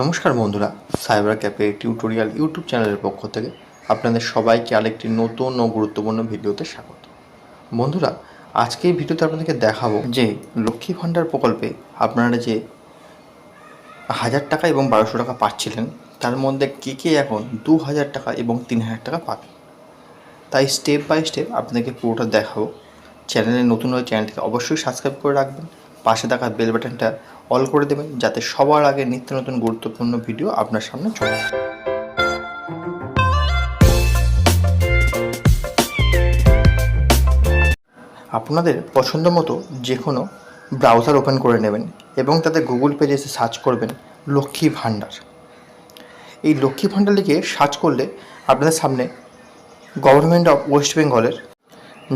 নমস্কার বন্ধুরা cyber cafe tutorial YouTube চ্যানেলের পক্ষ থেকে আপনাদের সবাইকে আরেকটি নতুন ও গুরুত্বপূর্ণ ভিডিওতে স্বাগত। বন্ধুরা, আজকে এই ভিডিওতে আপনাদেরকে দেখাবো যে লক্ষ্মী ভাণ্ডার প্রকল্পে আপনারা যে হাজার টাকা এবং বারোশো টাকা পাচ্ছিলেন, তার মধ্যে কে কে এখন দু হাজার টাকা এবং তিন হাজার টাকা পাবেন? তাই স্টেপ বাই স্টেপ আপনাদেরকে পুরোটা দেখাবো। চ্যানেলে নতুন হলে চ্যানেলটিকে অবশ্যই সাবস্ক্রাইব করে রাখবেন। পাশে থাকা বেল বাটনটা অল করে দেবেন যাতে সবার আগে নিত্য নতুন গুরুত্বপূর্ণ ভিডিও আপনার সামনে চলে আসে। আপনাদের পছন্দ মতো যে কোনো ব্রাউজার ওপেন করে নেবেন এবং তাতে গুগল পেজে এসে সার্চ করবেন লক্ষ্মী ভাণ্ডার। এই লক্ষ্মী ভাণ্ডার লিখে সার্চ করলে আপনাদের সামনে গভর্নমেন্ট অফ ওয়েস্ট বেঙ্গলের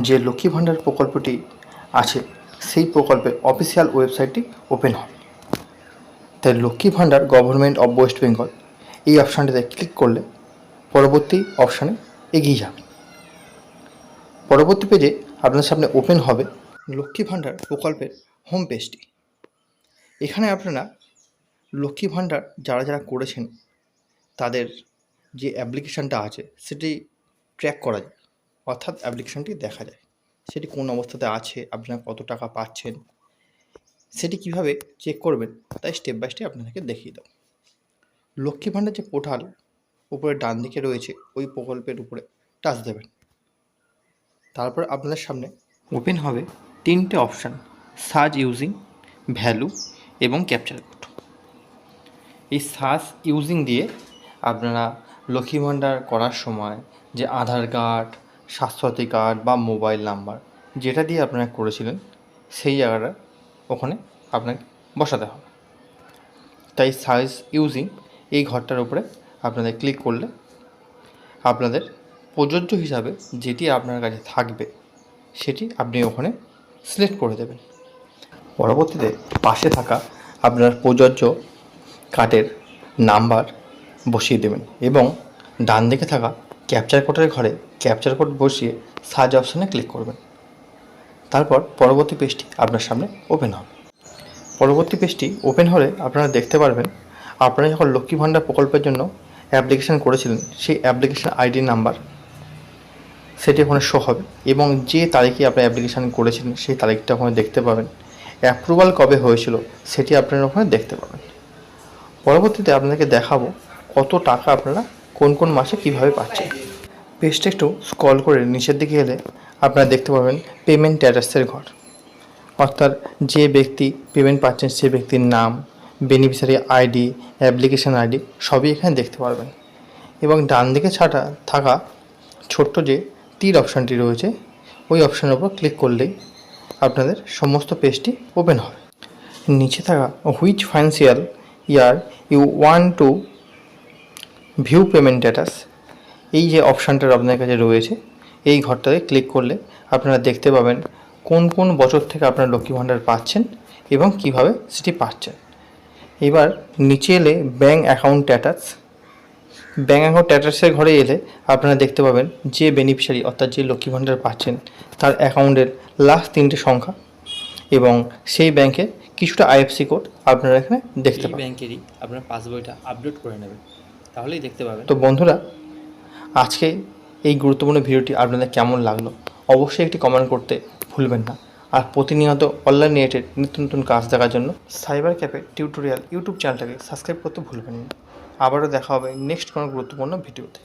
যে লক্ষ্মী ভাণ্ডার প্রকল্পটি আছে, সেই প্রকল্পের অফিসিয়াল ওয়েবসাইটটি ওপেন হবে। তাই Lakshmi Bhandar government of West Bengal. এই অপশানটিতে ক্লিক করলে পরবর্তী অপশানে এগিয়ে যাবে। পরবর্তী পেজে আপনার সামনে ওপেন হবে লক্ষ্মী ভাণ্ডার প্রকল্পের হোম পেজটি এখানে আপনারা লক্ষ্মী ভাণ্ডার যারা যারা করেছেন, তাদের যে অ্যাপ্লিকেশানটা আছে, সেটি ট্র্যাক করা যায়। অর্থাৎ অ্যাপ্লিকেশানটি দেখা যায়। সেটি কোন অবস্থাতে আছে, আপনারা কত টাকা পাচ্ছেন সেটি কীভাবে চেক করবেন, তাই স্টেপ বাই স্টেপ আপনাদেরকে দেখিয়ে দাও লক্ষ্মী ভাণ্ডার যে পোর্টাল উপরে ডান দিকে রয়েছে, ওই প্রকল্পের উপরে টাচ দেবেন। তারপর আপনাদের সামনে ওপেন হবে তিনটে অপশান সার্চ ইউজিং ভ্যালু এবং ক্যাপচার কোড এই সার্চ ইউজিং দিয়ে আপনারা লক্ষ্মী ভাণ্ডার করার সময় যে আধার কার্ড, স্বাস্থ্যসাথী কার্ড বা মোবাইল নাম্বার যেটা দিয়ে আপনারা করেছিলেন, সেই জায়গাটা ওখানে আপনাকে বসাতে হবে। তাই সাইজ ইউজিং এই ঘরটার উপরে আপনাদের ক্লিক করলে আপনাদের প্রযোজ্য হিসাবে যেটি আপনার কাছে থাকবে, সেটি আপনি ওখানে সিলেক্ট করে দেবেন। পরবর্তীতে পাশে থাকা আপনার প্রযোজ্য কার্ডের নাম্বার বসিয়ে দেবেন এবং ডান দিকে থাকা ক্যাপচার কোডের ঘরে ক্যাপচার কোড বসিয়ে সার্চ অপশানে ক্লিক করবেন। তারপর পরবর্তী পেজটি আপনার সামনে ওপেন হবে। পরবর্তী পেজটি ওপেন হলে আপনারা দেখতে পারবেন, আপনারা যখন লক্ষ্মী ভাণ্ডার প্রকল্পের জন্য অ্যাপ্লিকেশান করেছিলেন, সেই অ্যাপ্লিকেশান আইডি নাম্বার সেটি ওখানে শো হবে এবং যে তারিখে আপনি অ্যাপ্লিকেশান করেছিলেন, সেই তারিখটা ওখানে দেখতে পাবেন। অ্যাপ্রুভাল কবে হয়েছিল, সেটি আপনারা ওখানে দেখতে পাবেন। পরবর্তীতে আপনাদেরকে দেখাবো কত টাকা আপনারা কোন কোন মাসে কীভাবে পাচ্ছেন। পেজটা একটু স্ক্রল করে নিচের দিকে এলে আপনারা দেখতে পাবেন পেমেন্ট স্ট্যাটাসের ঘর। অর্থাৎ যে ব্যক্তি পেমেন্ট পাচ্ছেন সে ব্যক্তির নাম বেনিফিশিয়ারি আইডি অ্যাপ্লিকেশন আইডি সবই এখানে দেখতে পারবেন। এবং ডান দিকে ছাটা থাকা ছোট্ট যে তীর অপশানটি রয়েছে, ওই অপশানের উপর ক্লিক করলেই আপনাদের সমস্ত পেজটি ওপেন হবে। নিচে থাকা which financial year you want to view payment status এই যে অপশানটা আপনার কাছে রয়েছে এই ঘরটাতে ক্লিক করলে আপনারা দেখতে পাবেন কোন কোন বছর থেকে আপনারা লক্ষ্মী ভাণ্ডার পাচ্ছেন এবং কীভাবে সেটি পাচ্ছেন। এবার নিচে এলে bank account status bank account স্ট্যাটাসের ঘরে এলে আপনারা দেখতে পাবেন যে বেনিফিশিয়ারি অর্থাৎ যে লক্ষ্মী ভাণ্ডার পাচ্ছেন তার অ্যাকাউন্টের লাস্ট তিনটে সংখ্যা এবং সেই ব্যাংকের কিছুটা আইএফসি কোড আপনারা এখানে দেখতে পাবেন। ব্যাংকেরই আপনার পাসবইটা আপডেট করে নেবেন। তাহলেই দেখতে পাবেন। তো বন্ধুরা আজকে এই গুরুত্বপূর্ণ ভিডিওটি আপনাদের কেমন লাগল, অবশ্যই একটি কমেন্ট করতে ভুলবেন না। আর প্রতিনিয়ত অনলাইন রিলেটেড নিত্য নতুন কাজ দেখার জন্য সাইবার ক্যাফে টিউটোরিয়াল ইউটিউব চ্যানেলটাকে সাবস্ক্রাইব করতে ভুলবেন না। আবারও দেখা হবে নেক্সট কোনো গুরুত্বপূর্ণ ভিডিওতে।